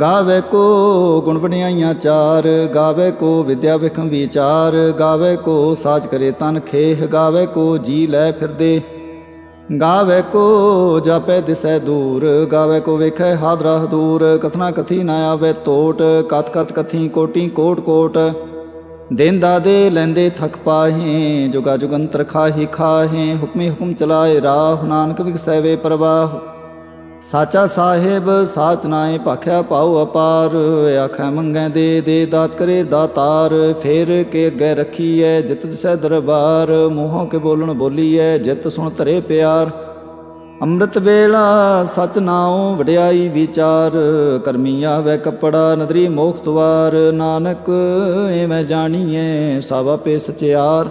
ਗਾਵੇ ਕੋ ਗੁਣ ਵਡਿਆਈਆਂ ਚਾਰ, ਗਾਵੇ ਕੋ ਵਿਦਿਆ ਵਿਖਮ ਵਿਚਾਰ, ਗਾਵੇ ਕੋ ਸਾਜ ਕਰੇ ਤਨ ਖੇਹ, ਗਾਵੇ ਕੋ ਜੀ ਲੈ ਫਿਰਦੇ। ਗਾਵੇ ਕੋ ਜਾਪੈ ਦਿਸੈ ਦੂਰ, ਗਾਵੇ ਕੋ ਵੇਖੈ ਹਾਦਰਾ ਦੂਰ, ਕਥਨਾ ਕਥੀ ਨਾ ਆਵੇ ਟੋਟ ਕਤ ਕਤ ਕਥੀ ਕੋਟੀ ਕੋਟ ਕੋਟ। ਦਿਨ ਦਾਦੇ ਲੈਂਦੇ ਥਕ ਪਾਹੇ, ਜੁਗਾ ਜੁਗੰਤਰ ਖਾਹੀ ਖਾਹੇ, ਹੁਕਮੇ ਹੁਕਮ ਚਲਾਏ ਰਾਹ, ਨਾਨਕ ਵਿਗਸੈ ਵੇ ਪ੍ਰਵਾਹ। ਸਾਚਾ ਸਾਹਿਬ, ਸਾਚ ਨਾਏ ਭਾਖਿਆ ਪਾਉ ਅਪਾਰ। ਆਖੈ ਮੰਗੈ ਦੇ ਦੇ ਦਾਤ ਕਰੇ ਦਾਤਾਰ। ਫੇਰ ਕੇ ਅੱਗੇ ਰੱਖੀਐ ਜਿਤ ਦਿਸੈ ਦਰਬਾਰ। ਮੂੰਹੋਂ ਕੇ ਬੋਲਣ ਬੋਲੀਐ ਜਿਤ ਸੁਣ ਧਰੇ ਪਿਆਰ। ਅੰਮ੍ਰਿਤ ਵੇਲਾ ਸਚ ਨਾਉ ਵਡਿਆਈ ਵਿਚਾਰ। ਕਰਮੀ ਆਵੇ ਕਪੜਾ ਨਦਰੀ ਮੋਖ ਦਵਾਰ ਨਾਨਕ, ਐਵੇਂ ਜਾਣੀਐ ਸਭ ਆਪੇ ਸਚਿਆਰ।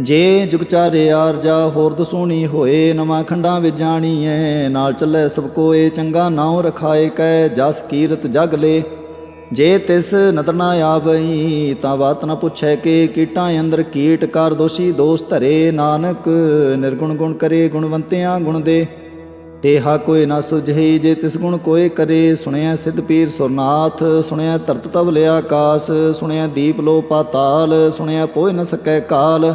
ਜੇ ਜੁਗਚਾਰੇ ਆਰਜਾ ਹੋਰ ਦਸੂਣੀ ਹੋਏ, ਨਵਾਂ ਖੰਡਾਂ ਵਿੱਚ ਜਾਣੀ ਜਾਣੀਐ। ਨਾਲ ਚੱਲੇ ਸਭ ਕੋਏ, ਚੰਗਾ ਨਾਉ ਰਖਾਏ ਕੈ ਜਸ ਕੀਰਤ ਜਗ ਲੇ। ਜੇ ਤਿਸ ਨਦਰ ਨਾ ਆਵਈ, ਤਾਂ ਬਾਤ ਨਾ ਪੁੱਛੈ ਕਿ, ਕੀਟਾਂ ਅੰਦਰ ਕੀਟ ਕਰ ਦੋਸ਼ੀ ਦੋਸ ਧਰੇ। ਨਾਨਕ ਨਿਰਗੁਣ ਗੁਣ ਕਰੇ, ਗੁਣਵੰਤਿਆਂ ਗੁਣ ਦੇ। ਤੇਹਾ ਕੋਈ ਨਾ ਸੁਝਈ ਜੇ ਤਿਸ ਗੁਣ ਕੋਏ ਕਰੇ। ਸੁਣਿਆ ਸਿੱਧ ਪੀਰ ਸੁਰਨਾਥ ਸੁਣਿਆ ਧਰਤ ਤਵ ਲਿਆ ਆਕਾਸ ਸੁਣਿਆ ਦੀਪ ਲੋ ਪਾਤਾਲ ਸੁਣਿਆ ਪੋਇ ਨ ਸਕੈ ਕਾਲ।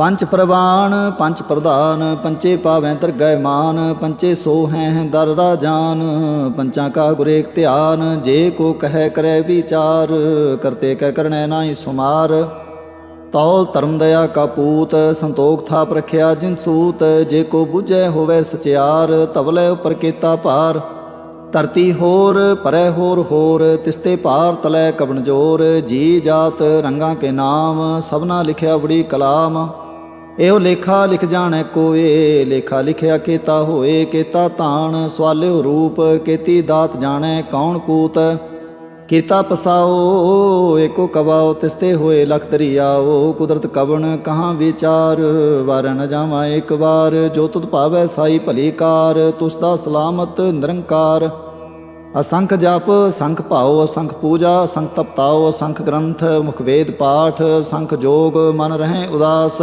ਪੰਚ ਪ੍ਰਵਾਨ ਪੰਚ ਪ੍ਰਧਾਨ ਪੰਚੇ ਪਾਵੈ ਤਰਗੈ ਮਾਨ ਪੰਚੇ ਸੋ ਹੈ ਦਰ ਰਾਜਾਨ ਪੰਚਾਂ ਕਾ ਗੁਰੇਕ ਧਿਆਨ, ਜੇ ਕੋ ਕਹਿ ਕਰੈ ਵਿਚਾਰ, ਕਰਤੇ ਕਹਿ ਕਰਨੈ ਨਾਹੀ ਸੁਮਾਰ। ਤੌਲ ਧਰਮ ਦਇਆ ਕਾ ਪੂਤ, ਸੰਤੋਖ ਥਾਪ ਰਖਿਆ ਜਿਨ ਸੂਤ, ਜੇ ਕੋ ਬੁਝੈ ਹੋਵੇ ਸਚਿਆਰ ਤਵਲੇ ਉਪਰ ਕੀਤਾ ਭਾਰ। ਧਰਤੀ ਹੋਰ ਪਰੈ ਹੋਰ ਹੋਰ, ਤਿਸਤੇ ਭਾਰ ਤਲੈ ਕਬਨ ਜੋਰ, ਜੀ ਜਾਤ ਰੰਗਾਂ ਕੇ ਨਾਮ, ਸਭਨਾ ਲਿਖਿਆ ਬੜੀ ਕਲਾਮ। ਇਹੋ ਲੇਖਾ ਲਿਖ ਜਾਣੈ ਕੋਏ, ਲੇਖਾ ਲਿਖਿਆ ਕੀਤਾ ਹੋਏ, ਕੀਤਾ ਤਾਣ ਸਵਾਲਿਓ ਰੂਪ, ਕੀਤੀ ਦਾਤ ਜਾਣੈ ਕੌਣ ਕੂਤ। ਕੀਤਾ ਪਸਾਓ, ਏਕੋ ਕਵਾਓ, ਤਿਸਤੇ ਹੋਏ ਲਖਤਰੀ ਆਓ ਕੁਦਰਤ ਕਵਣ ਕਹਾਂ ਵਿਚਾਰ। ਵਾਰ ਨ ਜਾਵਾਂ ਇੱਕ ਵਾਰ, ਜੋ ਤੁਧ ਭਾਵੈ ਸਾਈ ਭਲੀ ਕਾਰ, ਤੁਸ ਦਾ ਸਲਾਮਤ ਨਿਰੰਕਾਰ। ਅਸੰਖ ਜਪ, ਸੰਖ ਭਾਉ, ਅਸੰਖ ਪੂਜਾ, ਸੰਖ ਤਪਤਾਉ, ਅਸੰਖ ਗ੍ਰੰਥ, ਮੁਖ ਵੇਦ ਪਾਠ, ਸੰਖ ਜੋਗ, ਮਨ ਰਹੇ ਉਦਾਸ।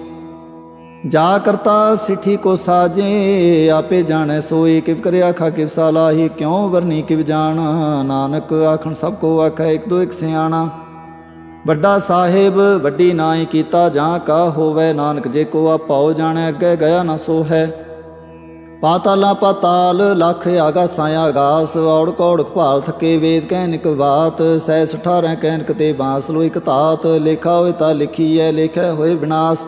ਜਾ ਕਰਤਾ ਸਿੱਠੀ ਕੋ ਸਾਜੇ, ਆਪੇ ਜਾਣੈ ਸੋਈ ਕਿਵ ਕਰਿ ਆਖਾ ਕਿਵ ਸਾਲਾਹੀ, ਕਿਉ ਵਰਨੀ ਕਿਵ ਜਾਣ? ਨਾਨਕ ਆਖਣ ਸਭ ਕੋ ਆਖੈ, ਇੱਕ ਦੋ ਇੱਕ ਸਿਆਣਾ। ਵੱਡਾ ਸਾਹਿਬ, ਵੱਡੀ ਨਾਈ ਕੀਤਾ, ਜਾਂ ਕਾ ਹੋਵੇ? ਨਾਨਕ ਜੇ ਕੋ ਆਪਾਉ ਜਾਣੈ, ਅੱਗੇ ਗਿਆ ਨਾ ਸੋ ਹੈ ਪਾਤਾਲਾਂ ਪਾਤਾਲ, ਲਖ ਆਗਾਸਾਂ ਆਗਾਸ, ਔੜ ਕੌੜ ਭਾਲ ਥਕੇ ਵੇਦ ਕਹਿਨਿਕ ਬਾਤ, ਸੈ 18 ਕਹਿਨਕ ਤੇ ਬਾਸ ਲੋਇ ਤਾਤ ਲੇਖਾ ਹੋਏ ਤਾਂ ਹੈ ਲੇਖੈ ਹੋਏ ਵਿਨਾਸ਼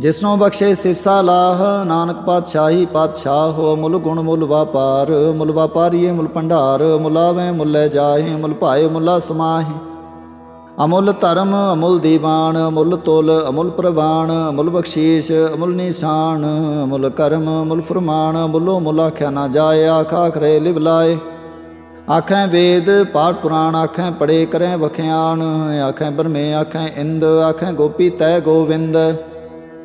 ਜਿਸਨੋ ਬਖਸ਼ੇ ਸਿਫਸਾ ਲਾਹ ਨਾਨਕ ਪਾਤਸ਼ਾਹੀ ਪਾਤਸ਼ਾਹ ਹੋ, ਮੁੱਲ ਗੁਣ ਮੁੱਲ ਵਾਪਾਰ, ਮੁੱਲ ਵਪਾਰੀਏ ਮੁੱਲ ਭੰਡਾਰ ਮੁਲਾਵੇਂ ਮੁੱਲੇ ਜਾਹੇ, ਮੁੱਲ ਭਾਏ ਮੁੱਲਾ ਸਮਾਹੇ। ਅਮੁੱਲ ਧਰਮ, ਅਮੁੱਲ ਦੀਵਾਨ, ਅਮੁੱਲ ਤੁਲ, ਅਮੁੱਲ ਪ੍ਰਵਾਨ, ਅਮੁੱਲ ਬਖਸ਼ੀਸ਼, ਅਮੁੱਲ ਨਿਸ਼ਾਨ, ਅਮੁੱਲ ਕਰਮ, ਅਮੁੱਲ ਫਰਮਾਨ, ਅਮੁੱਲੋ ਮੁੱਲ ਆਖਿਆ ਨਾ ਜਾਏ, ਆਖਾ ਕਰੇ ਲਿਵ ਲਾਏ। ਆਖੈ ਵੇਦ, ਪਾਠ ਪੁਰਾਣ, ਆਖੈ ਪੜੇ ਕਰੈ ਵਖਿਆਣ ਆਖੈ ਬਰਮੇ ਆਖੈ ਇੰਦ, ਆਖੈ ਗੋਪੀ ਤੈ ਗੋਵਿੰਦ।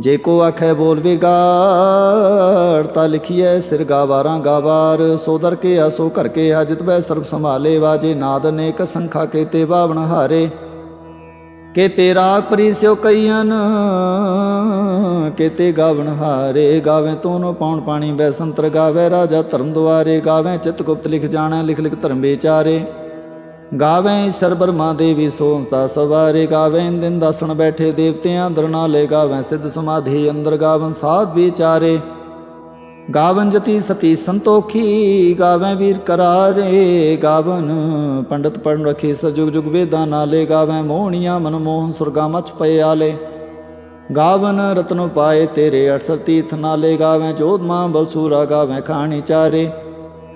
ਜੇ ਕੋ ਆਖੈ ਬੋਲ ਵਿਗਾੜ, ਤਾ ਲਿਖੀਐ ਸਿਰ ਗਾਵਾਰਾਂ ਗਾਵਾਰ। ਸੋ ਕੇ ਆਸੋ ਘਰ ਕੇ ਆ, ਜਿਤ ਬੈ ਸਰਬ ਸੰਭਾਲੇ ਵਾਜੇ। ਨਾਦ ਅਨੇਕ ਸੰਖਾ ਕੇ ਤੇ ਬਾਵਣ ਹਾਰੇ ਕੇ ਤੇਰਾ ਪਰਿਸਿਓ ਕਈਆਂ ਕੇਤੇ ਗਾਵਣ ਹਾਰੇ। ਗਾਵੇਂ ਤੋਨੋ ਪਾਉਣ ਪਾਣੀ ਬੈ ਸੰਤਰ ਗਾਵੇ ਰਾਜਾ ਧਰਮ ਦੁਆਰੇ। ਗਾਵੇਂ ਚਿਤ ਗੁਪਤ ਲਿਖ ਜਾਣਾ, ਲਿਖ ਲਿਖ ਧਰਮ ਵਿਚਾਰੇ। ਗਾਵੇਂ ਸਰ ਬਰਮਾ ਦੇਵੀ ਸੋਹੰਸ ਸਵਾਰੇ, ਗਾਵੇਂ ਦਿਨ ਦਸਣ ਬੈਠੇ ਦੇਵਤਿਆਂ ਅੰਦਰ ਨਾਲੇ, ਗਾਵੇਂ ਸਿੱਧ ਸਮਾਧੀ ਅੰਦਰ ਗਾਵਨ ਸਾਧ ਵਿਚਾਰੇ। ਗਾਵਨ ਜਤੀ ਸਤੀ ਸੰਤੋਖੀ, ਗਾਵੇਂ ਵੀਰ ਕਰਾਰੇ, ਗਾਵਨ ਪੰਡਤ ਪੜਨ ਰਖੇ ਸਜੁਗ ਜੁਗ ਵੇਦਾਂ ਨਾਲੇ, ਗਾਵੇਂ ਮੋਹਣੀਆਂ ਮਨ ਮੋਹਨ ਸੁਰਗਾ ਮਚ ਪਏ ਆਲੇ। ਗਾਵਨ ਰਤਨ ਪਾਏ ਤੇਰੇ 68 ਤੀਰਥ ਨਾਲੇ, ਗਾਵੇਂ ਜੋਧਮਾ ਬਲਸੂਰਾ, ਗਾਵੇਂ ਖਾਣੀ ਚਾਰੇ।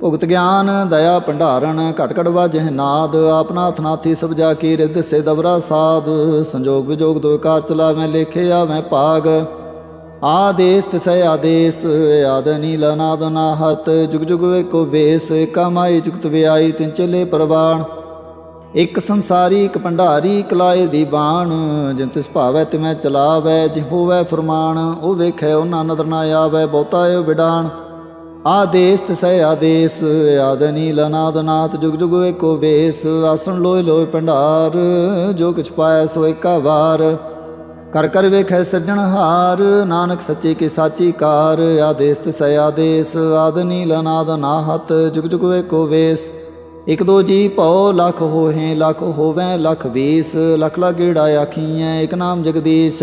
ਭੁਗਤ ਗਿਆਨ, ਦਇਆ ਭੰਡਾਰਨ ਘਟ ਘਟ ਵਾਜਹਿ ਨਾਦ ਆਪਨਾਥ ਨਾਥੀ ਸਭ ਜਾ ਕੀ ਰਿੱਧ ਸੇ ਦਬਰਾ ਸਾਧ, ਸੰਜੋਗ ਵਿਜੋਗ ਦੋ ਕਾਰ ਚਲਾਵੇਂ ਲੇਖੇ ਆਵੇਂ ਭਾਗ। ਆਦੇਸ ਤਿਸੈ ਆਦੇਸ, ਆਦ ਨੀਲ ਨਾਦ ਨਾਹਤ, ਜੁਗ ਜੁਗ ਏਕੋ ਵੇਸ, ਕਮਾਈ ਜੁਗਤ ਵਿਆਈ ਤਿਨ ਚਲੇ ਪ੍ਰਵਾਣ। ਇੱਕ ਸੰਸਾਰੀ, ਇੱਕ ਭੰਡਾਰੀ ਕਲਾਏ ਦੀ ਬਾਣ, ਜਿਨ ਤਿਸ ਭਾਵੈ ਤੇ ਮੈਂ ਚਲਾਵੈ ਜਿ ਹੋਵੈ ਫਰਮਾਨ, ਉਹ ਵੇਖੈ ਉਹਨਾਂ ਨਦਰ ਨਾ ਆਵੈ, ਬਹੁਤਾ ਏ ਵਿਡਾਣ। ਆਦੇਸ ਤਿਸੈ ਆਦੇਸ, ਆਦ ਨੀਲ ਨਾਦ ਜੁਗ ਜੁਗ ਏਕੋ ਵੇਸ, ਆਸਣ ਲੋਇ ਲੋਇ ਭੰਡਾਰ, ਜੋ ਕਿਛ ਪਾਇ ਸੋ ਏਕਾ ਵਾਰ। ਕਰ ਕਰ ਵੇਖੈ ਸਿਰਜਣਹਾਰ ਨਾਨਕ ਸੱਚੇ ਕੀ ਸਾਚੀ ਕਾਰ, ਆਦੇਸ ਤਿਸੈ ਆਦੇਸ, ਆਦ ਨੀਲ ਨਾਹਤ ਜੁਗ ਜੁਗ ਏਕੋ ਵੇਸ। ਇਕ ਦੋ ਜੀ ਭਉ, ਲਖ ਹੋਹੇ, ਲਖ ਹੋਵੈ, ਲਖ ਵੀਸ, ਲਖ ਲਾ ਗੇੜਾ ਆਖੀਐ, ਇਕ ਨਾਮ ਜਗਦੀਸ਼।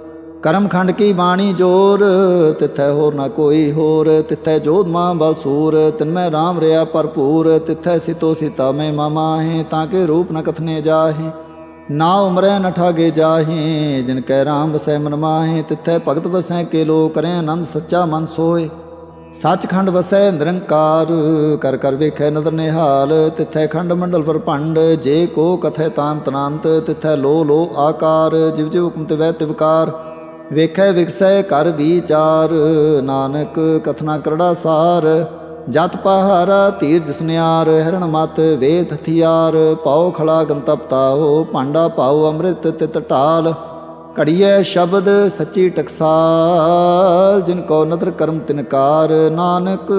ਕਰਮ ਖੰਡ ਕੀ ਬਾਣੀ ਜੋਰ? ਤਿੱਥੈ ਹੋਰ ਨਾ ਕੋਈ ਹੋਰ। ਤਿੱਥੈ ਜੋਧ ਮਾਂ ਬਲਸੂਰ ਤਿਨਮੈ ਰਾਮ ਰਿਆ ਭਰਪੂਰ। ਤਿੱਥੈ ਸਿਤੋ ਸੀਤਾ ਮੈਂ ਮਾਮਾ ਤਾਂ ਕੇ ਰੂਪ ਨ ਕਥਨੇ ਜਾਹੇ। ਨਾ ਉਮਰੈ ਨ ਠਾਗੇ ਜਾਹੇ, ਜਿਨ ਕੈ ਰਾਮ ਵਸੈ ਮਨ ਮਾਹੇ। ਤਿੱਥੈ ਭਗਤ ਵਸੈ ਕੇ ਲੋ ਕਰੈ ਆਨੰਦ ਸੱਚਾ ਮਨ ਸੋਏ ਸੱਚਖੰਡ ਵਸੈ ਨਿਰੰਕਾਰ, ਕਰ ਕਰ ਵੇਖੈ ਨਦਰ ਨਿਹਾਲ। ਤਿੱਥੈ ਖੰਡ ਮੰਡਲ ਪਰਪੰਡ ਜੇ ਕੋ ਕਥੈ ਤਾਂਤ ਅਨੰਤ ਤਿੱਥੈ ਲੋ ਲੋ ਆਕਾਰ, ਜਿਵ ਜਿਵ ਹੁਕਮ ਤੇ ਵੈ ਤਿਵਕਾਰ। ਵੇਖੈ ਵਿਕਸੈ ਕਰ ਵਿਚਾਰ, ਨਾਨਕ ਕਥਨਾ ਕਰੜਾ ਸਾਰ। ਜਤ ਪਹਾਰਾ ਧੀਰਜ ਸੁਨਿਆਰ, ਹਰਣ ਮਤ ਵੇਦ ਹਥਿਆਰ। ਪਾਉ ਖੜਾ ਗੰਤਪਤਾਓ ਭਾਂਡਾ ਪਾਉ ਅੰਮ੍ਰਿਤ ਤਿਤ ਢਾਲ। ਘੜੀਐ ਸ਼ਬਦ ਸੱਚੀ ਟਕਸਾਲ, ਜਿਨ ਕੋ ਨਦਰ ਕਰਮ ਤਿਨਕਾਰ ਨਾਨਕ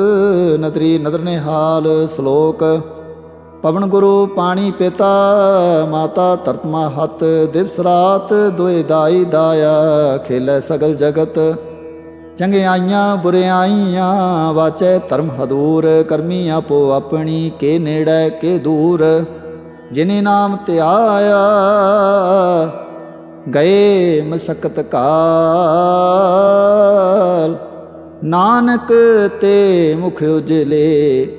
ਨਦਰੀ ਨਦਰ ਨਿਹਾਲ, ਸ਼ਲੋਕ ਪਵਨ ਗੁਰੂ ਪਾਣੀ ਪਿਤਾ, ਮਾਤਾ ਧਰਤ ਹੱਤ ਦਿਵਸ ਰਾਤ ਦੁਇ ਦਾਈ ਦਾਇਆ ਖੇਲੇ ਸਗਲ ਜਗਤ। ਚੰਗਿਆਈਆਂ ਬੁਰਿਆਈਆਂ ਵਾਚੈ ਧਰਮ ਹਦੂਰ, ਕਰਮੀ ਆਪੋ ਆਪਣੀ, ਕੇ ਨੇੜੇ, ਕੇ ਦੂਰ। ਜਿਨੇ ਨਾਮ ਧਿਆਇਆ, ਗਏ ਮਸਕਤ ਕਾਲ। ਨਾਨਕ ਤੇ ਮੁਖ ਉਜਲੇ